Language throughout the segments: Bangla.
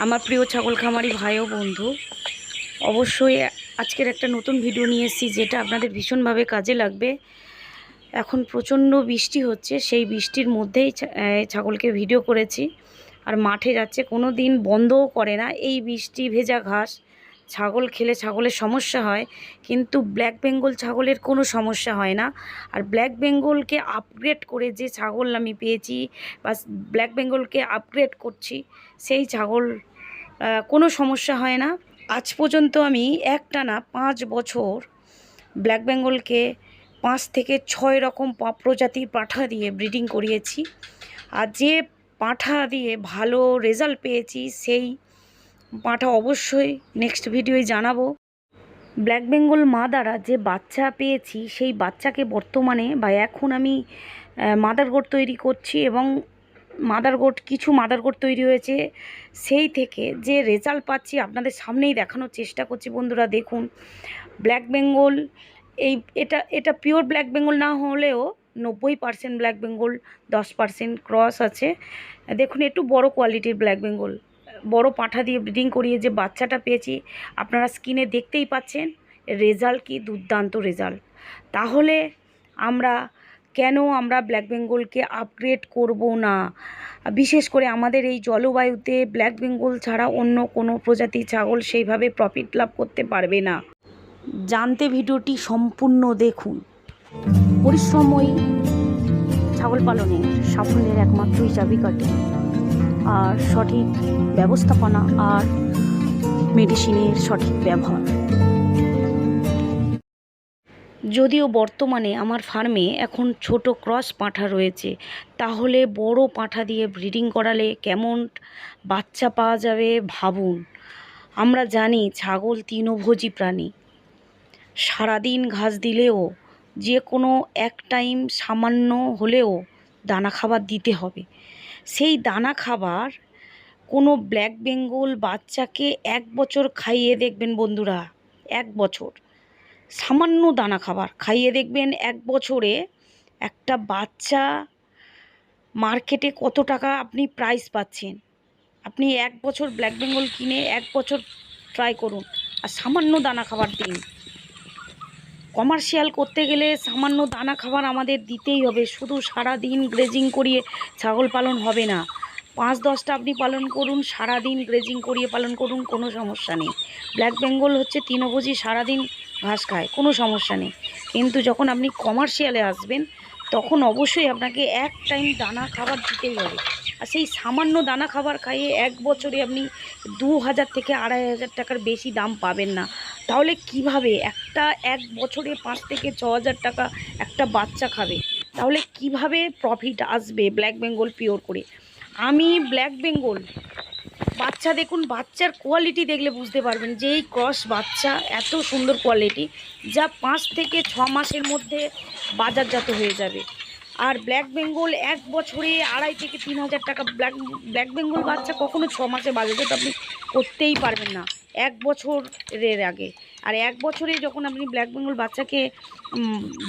আমার প্রিয় ছাগল খামারি ভাই ও বন্ধু, অবশ্যই আজকের একটা নতুন ভিডিও নিয়ে এসেছি যেটা আপনাদের ভীষণভাবে কাজে লাগবে। এখন প্রচণ্ড বৃষ্টি হচ্ছে, সেই বৃষ্টির মধ্যেই ছাগলকে ভিডিও করেছি। আর মাঠে যাচ্ছে, কোনো দিন বন্ধও করে না। এই বৃষ্টি, ভেজা ঘাস ছাগল খেলে ছাগলের সমস্যা হয়, কিন্তু ব্ল্যাক বেঙ্গল ছাগলের কোনো সমস্যা হয় না। আর ব্ল্যাক বেঙ্গলকে আপগ্রেড করে যে ছাগল আমি পেয়েছি বা ব্ল্যাক বেঙ্গলকে আপগ্রেড করছি, সেই ছাগল কোনো সমস্যা হয় না। আজ পর্যন্ত আমি একটানা পাঁচ বছর ব্ল্যাক বেঙ্গলকে পাঁচ থেকে ছয় রকম প্রজাতির পাঠা দিয়ে ব্রিডিং করিয়েছি। আর যে পাঠা দিয়ে ভালো রেজাল্ট পেয়েছি, সেই পাঠা অবশ্যই নেক্সট ভিডিওয় জানাব। ব্ল্যাক বেঙ্গল মা দ্বারা যে বাচ্চা পেয়েছি, সেই বাচ্চাকে বর্তমানে বা এখন আমি মাদার গোট তৈরি করছি এবং মাদার গোট কিছু মাদার গোট তৈরি হয়েছে, সেই থেকে যে রেজাল্ট পাচ্ছি আপনাদের সামনেই দেখানোর চেষ্টা করছি বন্ধুরা, দেখুন। ব্ল্যাক বেঙ্গল এই, এটা এটা পিওর ব্ল্যাক বেঙ্গল না হলেও নব্বই পার্সেন্ট ব্ল্যাক বেঙ্গল দশ পার্সেন্ট ক্রস আছে। দেখুন, একটু বড় কোয়ালিটির ব্ল্যাক বেঙ্গল বড় পাঁঠা দিয়ে ব্রিডিং করিয়ে যে বাচ্চাটা পেয়েছি, আপনারা স্ক্রিনে দেখতেই পাচ্ছেন রেজাল্ট কি, দুর্দান্ত রেজাল্ট তাহলে আমরা কেন আমরা ব্ল্যাক বেঙ্গলকে আপগ্রেড করব না? বিশেষ করে আমাদের এই জলবায়ুতে ব্ল্যাক বেঙ্গল ছাড়া অন্য কোনো প্রজাতির ছাগল সেইভাবে প্রফিট লাভ করতে পারবে না। জানতে ভিডিওটি সম্পূর্ণ দেখুন। পরিশ্রমই ছাগল পালনে সাফল্যের একমাত্রই চাবিকাঠি আর সঠিক ব্যবস্থাপনা আর মেডিসিনের সঠিক ব্যবহার। যদিও বর্তমানে আমার ফার্মে এখন ছোট ক্রস পাঁঠা রয়েছে, তাহলে বড় পাঁঠা দিয়ে ব্রিডিং করালে কেমন বাচ্চা পাওয়া যাবে ভাবুন। আমরা জানি ছাগল তৃণভোজী প্রাণী। সারাদিন ঘাস দিলেও, যে কোনো এক টাইম সামান্য হলেও দানা খাবার দিতে হবে। সেই দানা খাবার কোনো ব্ল্যাক বেঙ্গল বাচ্চাকে এক বছর খাইয়ে দেখবেন বন্ধুরা, এক বছর। সামান্য দানা খাবার খাইয়ে দেখবেন এক বছরে একটা বাচ্চা মার্কেটে কত টাকা আপনি প্রাইস পাচ্ছেন। আপনি এক বছর ব্ল্যাক বেঙ্গল কিনে এক বছর ট্রাই করুন আর সামান্য দানা খাবার দিন। কমার্শিয়াল করতে গেলে সামান্য দানা খাবার আমাদের দিতেই হবে। শুধু সারা দিন গ্রেজিং করিয়ে ছাগল পালন হবে না। পাঁচ দশটা আপনি পালন করুন সারা দিন গ্রেজিং করিয়ে পালন করুন, কোনো সমস্যা নেই। ব্ল্যাক বেঙ্গল হচ্ছে তৃণভোজী সারাদিন ঘাস খায়, কোনো সমস্যা নেই। কিন্তু যখন আপনি কমার্শিয়ালে আসবেন, তখন অবশ্যই আপনাকে এক টাইম দানা খাবার দিতেই হবে। আর সেই সামান্য দানা খাবার খাইয়ে এক বছরে আপনি দু হাজার থেকে আড়াই হাজার টাকার বেশি দাম পাবেন না। তাহলে কীভাবে? একটা এক বছরে পাঁচ থেকে ছ হাজার টাকা একটা বাচ্চা খাবে। তাহলে কীভাবে প্রফিট আসবে ব্ল্যাক বেঙ্গল পিওর করে? আমি ব্ল্যাক বেঙ্গল বাচ্চা দেখুন, বাচ্চার কোয়ালিটি দেখলে বুঝতে পারবেন যে এই ক্রস বাচ্চা এত সুন্দর কোয়ালিটি যা পাঁচ থেকে ছ মাসের মধ্যে বাজারজাত হয়ে যাবে। আর ব্ল্যাক বেঙ্গল এক বছরে আড়াই থেকে তিন হাজার টাকা ব্ল্যাক ব্ল্যাক বেঙ্গল বাচ্চা কখনো ছ মাসে বাজারজাত আপনি করতেই পারবেন না। এক বছরের আগে। আর এক বছরে যখন আপনি ব্ল্যাক বেঙ্গল বাচ্চাকে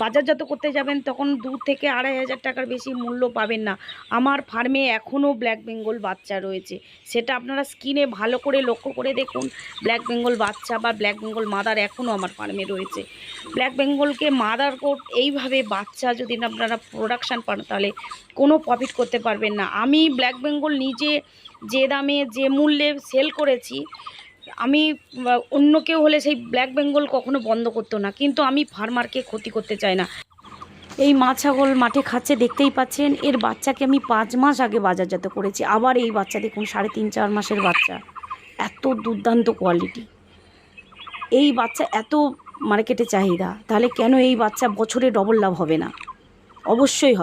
বাজারজাত করতে যাবেন, তখন দু থেকে আড়াই হাজার টাকার বেশি মূল্য পাবেন না। আমার ফার্মে এখনও ব্ল্যাক বেঙ্গল বাচ্চা রয়েছে। সেটা আপনারা স্কিনে ভালো করে লক্ষ্য করে দেখুন। ব্ল্যাক বেঙ্গল বাচ্চা বা ব্ল্যাক বেঙ্গল মাদার এখনও আমার ফার্মে রয়েছে। ব্ল্যাক বেঙ্গলকে মাদার কোট এইভাবে বাচ্চা যদি আপনারা প্রোডাকশান পান, তাহলে কোনো প্রফিট করতে পারবেন না। আমি ব্ল্যাক বেঙ্গল নিজে যে দামে, যে মূল্যে সেল করেছি আমি অন্য কেউ হলে সেই ব্ল্যাক বেঙ্গল কখনো বন্ধ করতো না। কিন্তু আমি ফার্মারকে ক্ষতি করতে চাই না। এই মা ছাগল মাঠে খাচ্ছে, দেখতেই পাচ্ছেন, এর বাচ্চাকে আমি পাঁচ মাস আগে বাজারজাত করেছি। আবার এই বাচ্চা দেখুন, সাড়ে তিন, চার মাসের বাচ্চা। এত দুর্দান্ত কোয়ালিটি এই বাচ্চা এত মার্কেটে চাহিদা, তাহলে কেন এই বাচ্চা বছরে ডবল লাভ হবে না? অবশ্যই হবে।